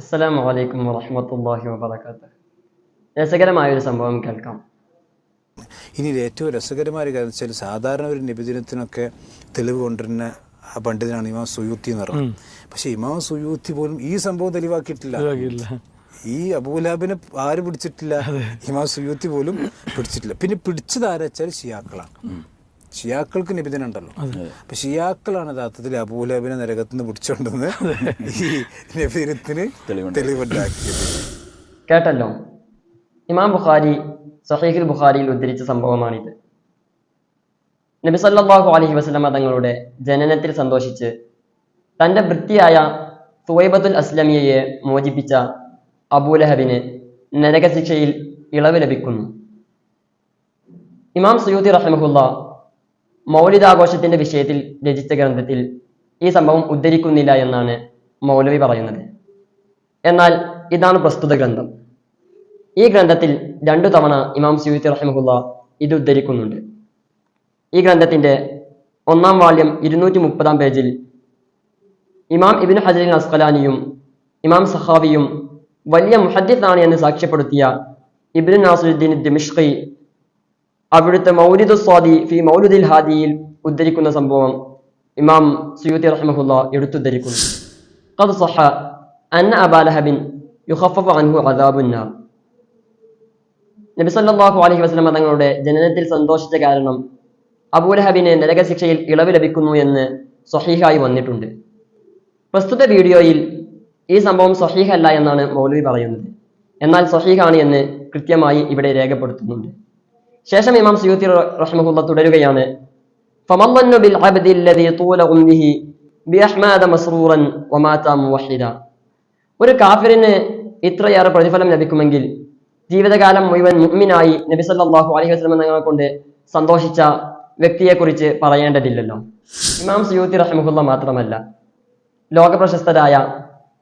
അസ്സലാമു അലൈക്കും വറഹ്മത്തുള്ളാഹി വബറകാതുഹു. രസകരമായ ഒരു സംഭവം കേൾക്കാം. ഇനി ഏറ്റവും രസകരമായ ഒരു കാര്യം വെച്ചാൽ സാധാരണ ഒരു നിബിദിനത്തിനൊക്കെ തെളിവ് കൊണ്ടുവരുന്ന ആ പണ്ഡിതനാണ് ഇമാം സുയൂത്തി എന്ന് പറയുന്നത്. പക്ഷെ ഇമാം സുയൂത്തി പോലും ഈ സംഭവം തെളിവാക്കിയിട്ടില്ല. ഈ അബൂലാബിനെ ആര് പിടിച്ചിട്ടില്ല. ഇമാം സുയൂത്തി പോലും പിടിച്ചിട്ടില്ല. പിന്നെ പിടിച്ചത് ആരാച്ചാൽ ഷിയാക്കളാണ്. ഷിയാക്കൾക്ക് നിബിധന ഉണ്ടല്ലോ. അപ്പൊ ഷിയാക്കളാണ് യഥാർത്ഥത്തിൽ അബൂലബിനെ നരകത്തിൽ നിന്ന് പിടിച്ചോണ്ടെന്ന് ഈ നിബിധനത്തിന് തെളിവുണ്ടാക്കിയത്. കേട്ടല്ലോ. ഇമാം ബുഖാരി സഹീഖുൽ ബുഖാരിയിൽ ഉദ്ധരിച്ച സംഭവമാണിത്. നബി സല്ലല്ലാഹു അലൈഹി വസല്ലമ തങ്ങളുടെ ജനനത്തിൽ സന്തോഷിച്ച് തന്റെ വൃത്തിയായ സുവൈബത്തുൽ അസ്ലമിയയെ മോചിപ്പിച്ച അബൂലഹബിന് നരകശിക്ഷയിൽ ഇളവ് ലഭിക്കുന്നു. ഇമാം സുയൂത്തി റഹ്മഹുല്ല മൗലിദാഘോഷത്തിന്റെ വിഷയത്തിൽ രചിച്ച ഗ്രന്ഥത്തിൽ ഈ സംഭവം ഉദ്ധരിക്കുന്നില്ല എന്നാണ് മൗലവി പറയുന്നത്. എന്നാൽ ഇതാണ് പ്രസ്തുത ഗ്രന്ഥം. ഈ ഗ്രന്ഥത്തിൽ രണ്ടു തവണ ഇമാം സുയൂത്തി റഹ്മുല്ല ഇത് ഉദ്ധരിക്കുന്നുണ്ട്. ഈ ഗ്രന്ഥത്തിന്റെ ഒന്നാം വാല്യം ഇരുന്നൂറ്റി മുപ്പതാം പേജിൽ ഇമാം ഇബിൻ ഹജറിൻ അസ്കലാനിയും ഇമാം സഹാവിയും വലിയ മുഹദ്ദിത്താണ് എന്ന് സാക്ഷ്യപ്പെടുത്തിയ ഇബിൻ നാസുദ്ദീൻ ദിമിഷ്കി അവിടുത്തെ മൗലിദു സ്വാദി ഫി മൗലുദിൽ ഹാദിയിൽ ഉദ്ധരിക്കുന്ന സംഭവം ഇമാം സുയൂത്തി റഹ്മഹുല്ല എടുത്തുദ്ധരിക്കുന്നു قد صح أن أبا لهب يخفف عنه عذاب النار നബി സല്ലല്ലാഹു അലൈഹി വസല്ലം തങ്ങളുടെ ജനനത്തിൽ സന്തോഷിച്ച കാരണം അബൂലഹബിന് നരകശിക്ഷയിൽ ഇളവ് ലഭിക്കുന്നു എന്ന് സ്വഹീഹായി വന്നിട്ടുണ്ട് പ്രസ്തുത വീഡിയോയിൽ ഈ സംഭവം സ്വഹീഹല്ല എന്നാണ് മൗലവി പറയുന്നത് എന്നാൽ സ്വഹീഹാണ് എന്ന് കൃത്യമായി ഇവിടെ രേഖപ്പെടുത്തുന്നുണ്ട് ശേഷം ഇമാം സുയൂത്തി റഹ്മുല്ല തുടരുകയാണ്. ഒരു കാഫിറിന് ഇത്രയേറെ പ്രതിഫലം ലഭിക്കുമെങ്കിൽ ജീവിതകാലം മുഴുവൻ മുമ്മിനായി നബി സല്ലാഹു അലൈഹി വസ്ലം തങ്ങളെ കൊണ്ട് സന്തോഷിച്ച വ്യക്തിയെക്കുറിച്ച് പറയേണ്ടതില്ലല്ലോ. ഇമാം സുയൂത്തി റഹ്മുല്ല മാത്രമല്ല ലോക പ്രശസ്തരായ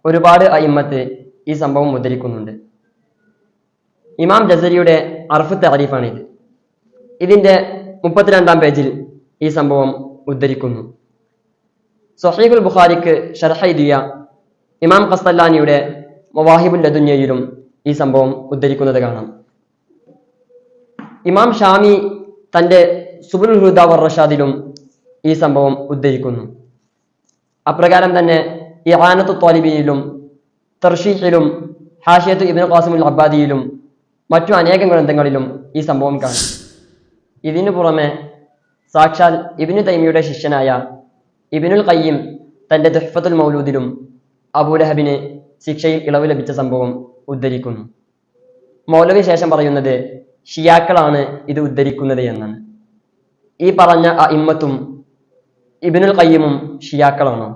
ഒരുപാട് അയിമ്മത്ത് ഈ സംഭവം ഉദ്ധരിക്കുന്നുണ്ട്. ഇമാം ജസരിയുടെ അർഫ് താരിഫാണിത് ഇതിന്റെ മുപ്പത്തിരണ്ടാം പേജിൽ ഈ സംഭവം ഉദ്ധരിക്കുന്നു. സൊഹീബുൽ ബുഖാരിക്ക് ഷർഹൈദിയ ഇമാം ഖസ്തല്ലാനിയുടെ മൊവാഹിബുൽ ലദുന്യയിലും ഈ സംഭവം ഉദ്ധരിക്കുന്നത് കാണാം. ഇമാം ഷാമി തന്റെ സുബുൽ ഹുദ വർ റഷാദിലും ഈ സംഭവം ഉദ്ധരിക്കുന്നു. അപ്രകാരം തന്നെ ഇഹാനത്തു ത്വാലിബിയിലും തർഷീഹിലും ഹാഷിയത്ത് ഇബിൻ ഖാസിമുൽ അബ്ബാദിയിലും മറ്റു അനേകം ഗ്രന്ഥങ്ങളിലും ഈ സംഭവം കാണും. ഇതിനു പുറമെ സാക്ഷാൽ ഇബിനു തൈമിയുടെ ശിഷ്യനായ ഇബിനുൽ ഖയ്യിം തന്റെ ദുഹ്ഫത്തുൽ മൗലൂദിലും അബൂലഹബിന് ശിക്ഷയിൽ ഇളവ് ലഭിച്ച സംഭവം ഉദ്ധരിക്കുന്നു മൗലവി ശേഷം പറയുന്നത് ഷിയാക്കളാണ് ഇത് ഉദ്ധരിക്കുന്നത് എന്നാണ്. ഈ പറഞ്ഞ ആ ഇമ്മത്തും ഇബിനുൽ ഖയ്യിമും ഷിയാക്കളാണോ.